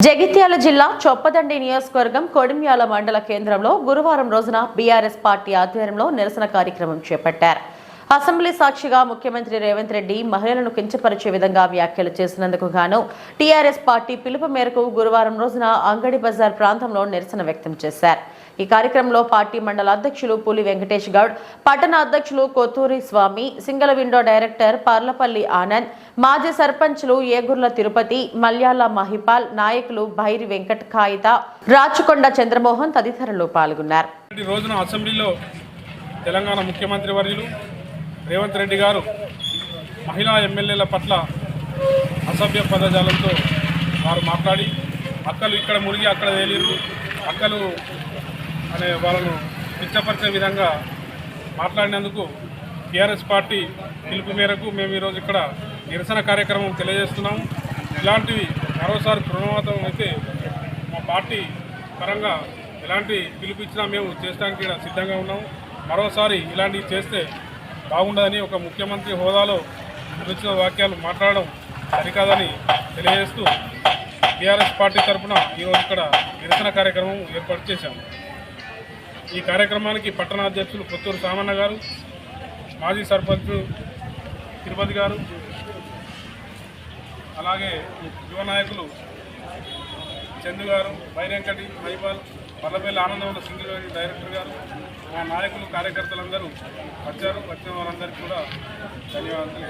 జగిత్యాల జిల్లా చొప్పదండి నియోజకవర్గం కొడిమ్యాల మండల కేంద్రంలో గురువారం రోజున బీఆర్ఎస్ పార్టీ ఆధ్వర్యంలో నిరసన కార్యక్రమం చేపట్టారు. అసెంబ్లీ సాక్షిగా ముఖ్యమంత్రి రేవంత్ రెడ్డి మహిళలను కించపరిచే విధంగా వ్యాఖ్యలు చేసినందుకు గాను టీఆర్ఎస్ పార్టీ పిలుపు మేరకు గురువారం రోజున అంగడి బజార్ ప్రాంతంలో నిరసన వ్యక్తం చేశారు. ఈ కార్యక్రమంలో పార్టీ మండల అధ్యక్షులు పులి వెంకటేష్ గౌడ్ పట్టణ అధ్యక్షులు Kothuri Swamy single window director Parlapalli Anand మాజీ సర్పంచ్లు ఏగుర్ల తిరుపతి మల్యాల మహిపాల్ నాయకులు భైరి వెంకట్ కాయిత రాచకొండ చంద్రమోహన్ తదితరులు పాల్గొన్నారు. రోజున అసెంబ్లీలో తెలంగాణ ముఖ్యమంత్రి వర్యులు రేవంత్ రెడ్డి గారు మహిళా ఎమ్మెల్యేల పట్ల అసభ్య పదజాలంతో వారు మాట్లాడి అక్కలు ఇక్కడ మునిగి అక్కడ తేలిరు అక్కలు అనే వాళ్ళను కిచ్చపరిచే విధంగా మాట్లాడినందుకు టీఆర్ఎస్ పార్టీ పిలుపు మేరకు మేము ఈరోజు ఇక్కడ నిరసన కార్యక్రమం తెలియజేస్తున్నాము. ఇలాంటివి మరోసారి పునరావృతం అయితే మా పార్టీ పరంగా ఎలాంటి పిలుపు ఇచ్చినా మేము చేయడానికి సిద్ధంగా ఉన్నాము. మరోసారి ఇలాంటివి చేస్తే బాగుండదని ఒక ముఖ్యమంత్రి హోదాలో వచ్చిన వాక్యాలు మాట్లాడడం సరికాదని తెలియజేస్తూ టీఆర్ఎస్ పార్టీ తరఫున ఈరోజు ఇక్కడ నిరసన కార్యక్రమం ఏర్పాటు చేశాము. ఈ కార్యక్రమానికి పట్టణ అధ్యక్షులు పుత్తూరు సామన్న గారు మాజీ సర్పంచ్ తిరుపతి గారు అలాగే యువ నాయకులు చందు గారు బైరెంకటి మైపాల్ పల్లపల్లి ఆనందం సింగిల్ డైరెక్టర్ గారు మా నాయకులు కార్యకర్తలందరూ వచ్చారు. వచ్చిన వారందరికీ కూడా ధన్యవాదాలు.